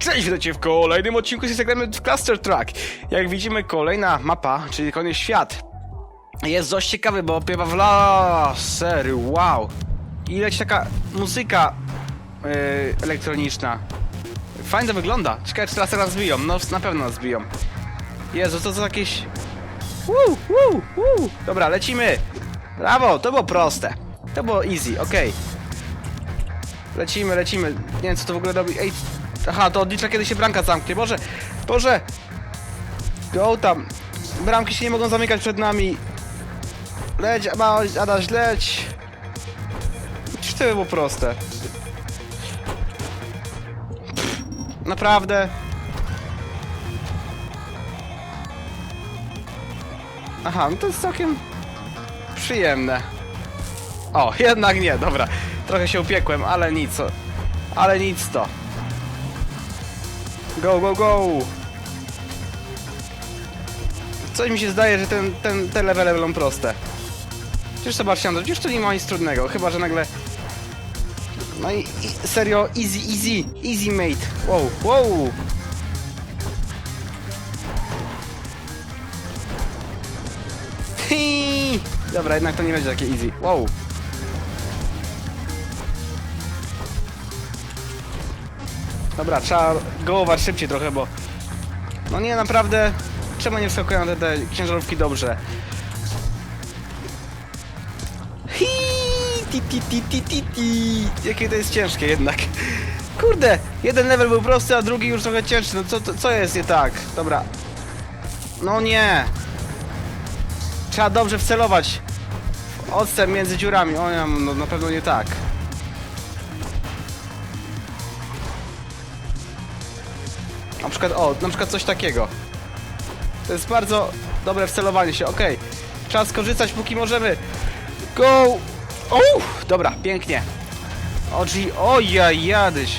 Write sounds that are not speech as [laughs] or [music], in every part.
Cześć, witajcie w kolejnym odcinku z Instagramy w Cluster Track. Jak widzimy, kolejna mapa, czyli kolejny świat. Jest dość ciekawy, bo opiewa w lasery, wow. I leci taka muzyka yy, elektroniczna. Fajnie to wygląda. Ciekawe, czy laser nas zbiją. No, na pewno nas zbiją. Jezu, to co jakieś... Woo, woo, woo. Dobra, lecimy. Brawo, to było proste. To było easy, okej. Lecimy, lecimy. Nie wiem co to w ogóle robi. Ej, aha, to odlicza kiedy się bramka zamknie. Boże, Boże! Go tam. Bramki się nie mogą zamykać przed nami. Leć, Adaś, leć. Czy to było proste? Naprawdę? Aha, no to jest całkiem przyjemne. O, jednak nie, dobra. Trochę się upiekłem, ale nic. Ale nic to. Go, go, go! Coś mi się zdaje, że ten, ten, te levele będą proste. Przecież zobaczcie, no, już to nie ma nic trudnego, chyba że nagle... No i, i serio, easy, easy, easy mate. Wow, wow! Dobra, jednak to nie będzie takie easy. Wow. Dobra, trzeba gołować szybciej trochę, bo... No nie, naprawdę... Czemu nie wskakują te, te ciężarówki dobrze? Hii, ti, ti, ti, ti, ti, ti. Jakie to jest ciężkie jednak. Kurde, jeden level był prosty, a drugi już trochę cięższy. No co, to- co jest nie tak? Dobra. No nie. Trzeba dobrze wcelować. Odstęp między dziurami. O nie, no na pewno nie tak. Na przykład, o, na przykład coś takiego. To jest bardzo dobre wcelowanie się, okej. Trzeba skorzystać póki możemy. Go! Uff, dobra, pięknie. Oji, oja, jadyś.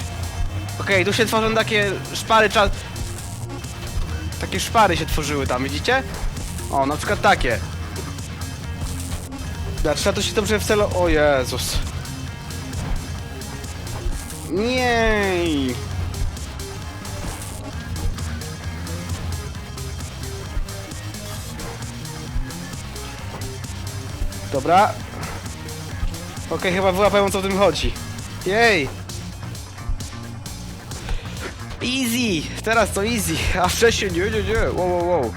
Okej, tu się tworzą takie szpary, trzeba... Takie szpary się tworzyły tam, widzicie? O, na przykład takie. Da, trzeba to się dobrze wcelować. O Jezus. Nie. Dobra. Okej, chyba wyłapałem o co w tym chodzi. Jej! Easy! Teraz to easy, a wcześniej nie, nie, nie. Wow, wow, wow.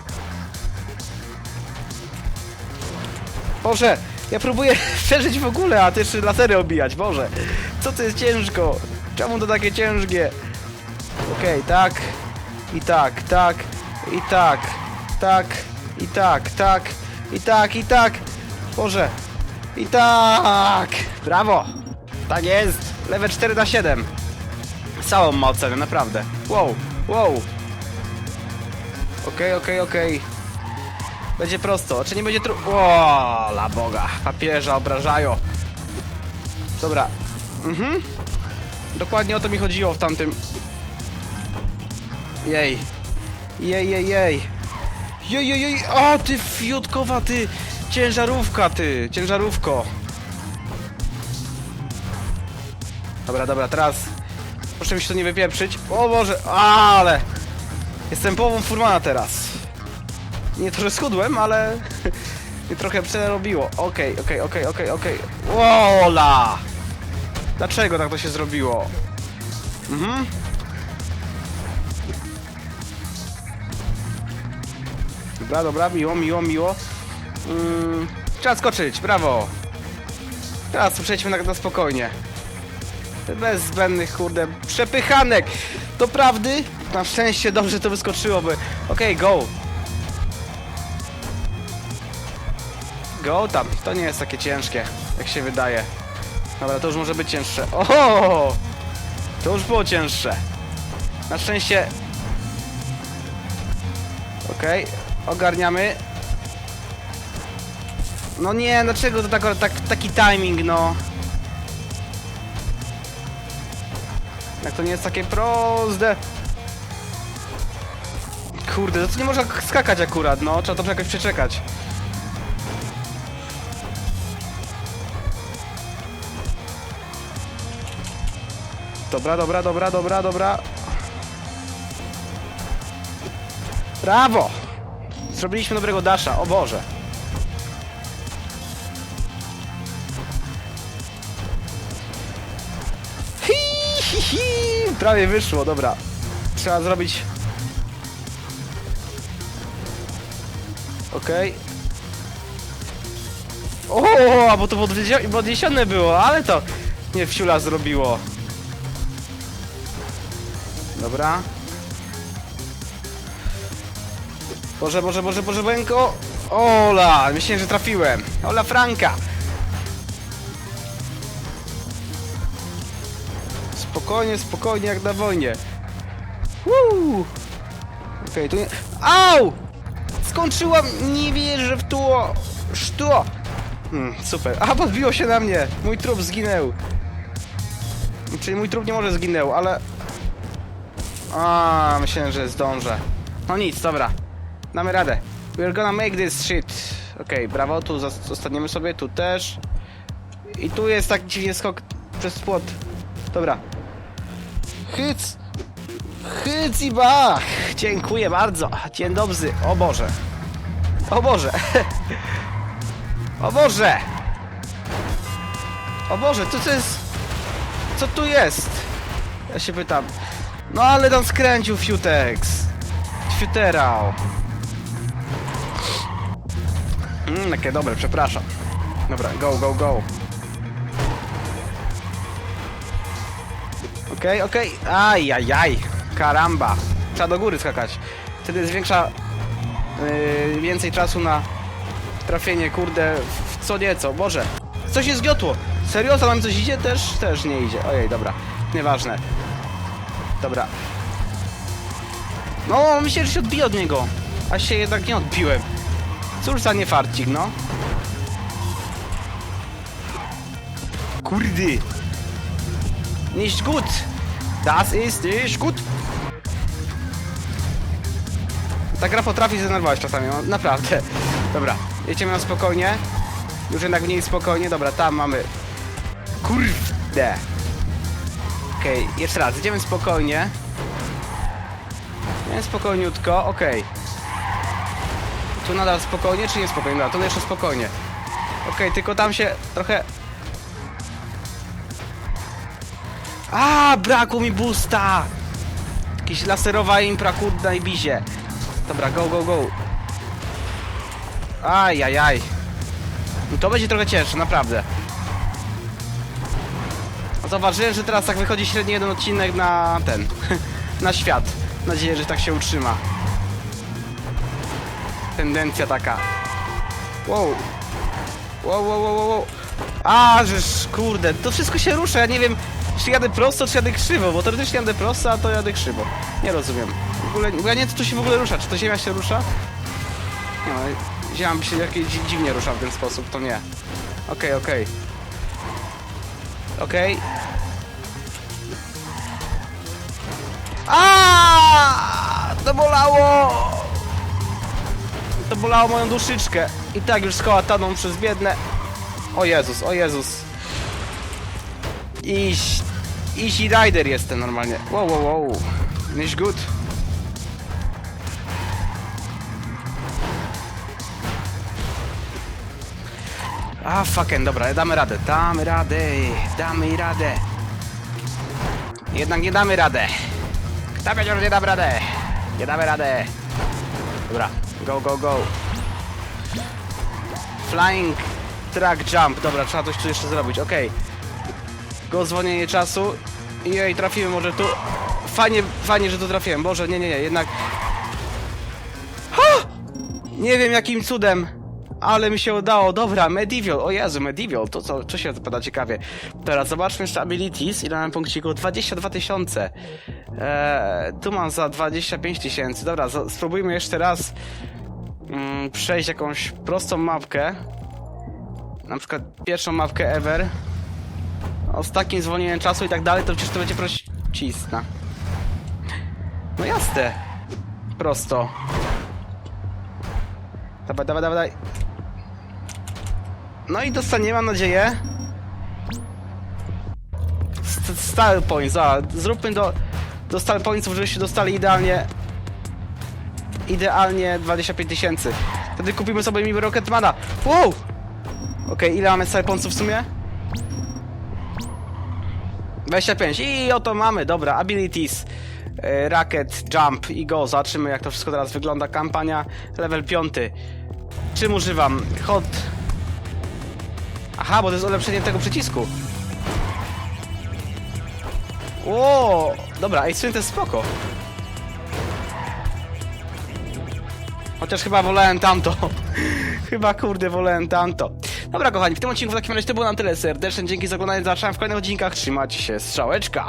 Boże, ja próbuję [laughs] przeżyć w ogóle, a ty jeszcze lasery obijać, Boże. Co to jest ciężko? Czemu to takie ciężkie? Okej, tak. I tak, tak. I tak. Tak. I tak, tak. I tak, i tak. Boże. I tak. Brawo. Tak jest. Lewe 4 na 7. Całą ma ocenę, naprawdę. Wow, wow. Okej, okej, okej. Będzie prosto, czy nie będzie tru... La boga, papieża obrażają. Dobra. Mhm. Dokładnie o to mi chodziło w tamtym... Jej. Jej, jej, jej. Jej, jej, jej. O, ty fiutkowa, ty. Ciężarówka, ty. Ciężarówko. Dobra, dobra, teraz... Proszę mi się to nie wypieprzyć. O Boże, ale... Jestem połową furmana teraz. Nie to, że schudłem, ale... [laughs] mnie trochę przerobiło. Okej, okej, okej, okej, okej. Wola! Dlaczego tak to się zrobiło? Mhm. Dobra, dobra, miło, miło, miło. Mm, trzeba skoczyć, brawo. Teraz przejdźmy na, na spokojnie. Bez zbędnych, kurde, przepychanek. To prawdy? Na szczęście dobrze to wyskoczyłoby. Okej, go. Go tam, to nie jest takie ciężkie, jak się wydaje. Dobra, to już może być cięższe. O! To już było cięższe. Na szczęście... Okej, ogarniamy. No nie, dlaczego to tak, tak, taki timing, no? Jak to nie jest takie proste. Kurde, to nie można skakać akurat, no. Trzeba to jakoś przeczekać. Dobra, dobra, dobra, dobra, dobra. Brawo! Zrobiliśmy dobrego dasza, o Boże. [laughs] Prawie wyszło, dobra. Trzeba zrobić... Okej. O, bo to podniesione było, ale to nie wsiula zrobiło. Dobra. Boże, Boże, Boże, Boże, Bęko! Ola! Myślałem, że trafiłem. Ola Franka! Spokojnie, spokojnie, jak na wojnie. Woo! Okej, tu nie... Au! Skończyłam! Nie wierzę w to! Szto! Hmm, super. A, podbiło się na mnie! Mój trup zginął. Czyli mój trup nie może zginął, ale... A, myślałem, że zdążę. No nic, dobra. Damy radę. We're gonna make this shit. Okej, brawo, tu zostaniemy sobie, tu też. I tu jest tak dziwnie skok przez płot. Dobra. Hyc! Hyc i bach! Dziękuję bardzo. Dzień dobry. O Boże. O Boże. [laughs] O Boże! O Boże, to co jest... Co tu jest? Ja się pytam. No ale tam skręcił Fiutex. Fiuterał. Mmm, takie dobre, przepraszam. Dobra, go, go, go. Okej, okej. Aj, aj, aj. Karamba. Trzeba do góry skakać. Wtedy jest większa... Yy, więcej czasu na trafienie, kurde, w co nieco. Boże. Coś się zgiotło. Serio? Co nam coś idzie? Też, też nie idzie. Ojej, dobra. Nieważne. Dobra. No, myślę, że się odbiję od niego. A się jednak nie odbiłem. Cóż za niefarcik, no. Kurde. Nicht gut. Das ist nicht gut. Ta gra potrafi zdenerwować czasami, no, naprawdę. Dobra, jedziemy na spokojnie. Już jednak mniej spokojnie. Dobra, tam mamy... Kurde. Okej, jeszcze raz, idziemy spokojnie. Nie, spokojniutko, okej. Tu nadal spokojnie, czy nie spokojnie? Dobra, to jeszcze spokojnie. Okej, tylko tam się trochę... A, brakło mi boosta! Jakiś laserowa impra, kurde, i bizie. Dobra, go, go, go. Aj, aj, aj. No to będzie trochę cięższe, naprawdę. Zauważyłem, że teraz tak wychodzi średnio jeden odcinek na ten, [laughs] na świat. Mam nadzieję, że tak się utrzyma. Tendencja taka. Wow, wow, wow, wow, wow. A, żeż, kurde, to wszystko się rusza, ja nie wiem, czy jadę prosto, czy jadę krzywo, bo teoretycznie jadę prosto, a to jadę krzywo. Nie rozumiem. W ogóle, ja nie wiem, co tu się w ogóle rusza, czy to ziemia się rusza? Nie no, ziemia mi się jakieś dzi- dziwnie rusza w ten sposób, to nie. Okej, okej. Okej. A, To bolało! To bolało moją duszyczkę. I tak już skołataną przez biedne... O Jezus, o Jezus. Iś... Easy Rider jestem normalnie. Wow, wow, wow. Nicht good. A, fucking, dobra, damy radę, damy radę, damy radę. Jednak nie damy radę. Kto powiedział, że nie damy radę? Nie damy radę. Dobra, go, go, go. Flying track jump. Dobra, trzeba coś tu jeszcze zrobić, okej. Go zwolnienie czasu. I jej, trafiłem może tu. Fajnie, fajnie, że tu trafiłem. Boże, nie, nie, nie, jednak... Ha! Nie wiem jakim cudem, ale mi się udało. Dobra, Medieval. O Jezu, Medieval. To co, co się zapada ciekawie. Teraz zobaczmy jeszcze abilities. Ile mam punkcików? 22 tysiące. Eee, tu mam za 25 tysięcy. Dobra, spróbujmy jeszcze raz mm, przejść jakąś prostą mapkę. Na przykład pierwszą mapkę ever. O, z takim zwolnieniem czasu i tak dalej, to przecież to będzie prościzna. No jasne. Prosto. Dawaj, dawaj, dawaj, dawaj. No i dostaniemy, mam nadzieję. St- points, a zróbmy do, do pointsów, żebyście dostali idealnie idealnie 25 tysięcy. Wtedy kupimy sobie mi Rocketmana. Wow! Okej, ile mamy sajponców w sumie? 25 i oto mamy, dobra, abilities, e, racket, jump i go, zobaczymy jak to wszystko teraz wygląda, kampania, level 5. Czym używam? Hot... Aha, bo to jest ulepszenie tego przycisku. O, dobra, ej, to jest spoko. Chociaż chyba wolałem tamto. [laughs] chyba kurde wolałem tamto. Dobra kochani, w tym odcinku w takim razie to było na tyle serdecznie. Dzięki za oglądanie, zapraszam w kolejnych odcinkach. Trzymajcie się, strzałeczka!